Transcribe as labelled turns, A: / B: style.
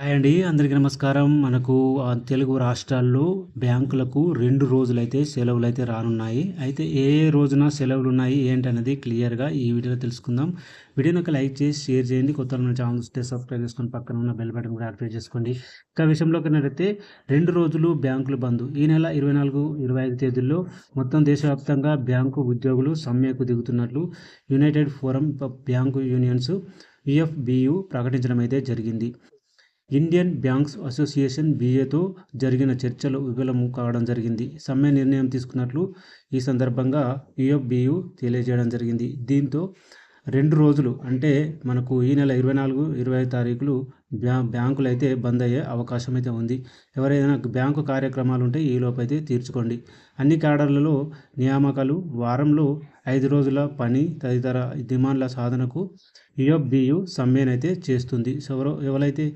A: Hi అండి అందరికీ నమస్కారం. మనకు తెలుగు రాష్ట్రాల్లో బ్యాంకులకు రెండు రోజులైతే సెలవులు అయితే రానున్నాయి. అయితే ఏ ఏ రోజున సెలవులు ఉన్నాయి ఏంటనేది క్లియర్గా ఈ వీడియోలో తెలుసుకుందాం. వీడియోని ఒక లైక్ చేసి షేర్ చేయండి. కొత్త మన ఛానల్ వస్తే సబ్స్క్రైబ్ చేసుకొని పక్కన ఉన్న బెల్ బటన్ కూడా యాక్టివేట్ చేసుకోండి. ఇంకా విషయంలోకి నడితే రెండు రోజులు బ్యాంకులు బంద్. ఈ నెల ఇరవై నాలుగు ఇరవై ఐదు తేదీల్లో మొత్తం దేశవ్యాప్తంగా బ్యాంకు ఉద్యోగులు సమ్మెకు దిగుతున్నట్లు United Forum Bank Unions UFBU ప్రకటించడం అయితే జరిగింది. ఇండియన్ బ్యాంక్స్ అసోసియేషన్ బీఏతో జరిగిన చర్చలు విఫలము కావడం జరిగింది. సమ్మె నిర్ణయం తీసుకున్నట్లు ఈ సందర్భంగా ఈఎఫ్బియు తెలియజేయడం జరిగింది. దీంతో రెండు రోజులు అంటే మనకు ఈ నెల ఇరవై నాలుగు ఇరవై ఐదు తారీఖులు బ్యా బ్యాంకులు అయితే బంద్ అయ్యే అవకాశం అయితే ఉంది. ఎవరైనా బ్యాంకు కార్యక్రమాలు ఉంటే ఈ లోపు అయితే తీర్చుకోండి. అన్ని క్యాడర్లలో నియామకాలు వారంలో ఐదు రోజుల పని తదితర డిమాండ్ల సాధనకు ఈఎఫ్బియు సమ్మెనైతే చేస్తుంది. సో ఎవరో ఎవరైతే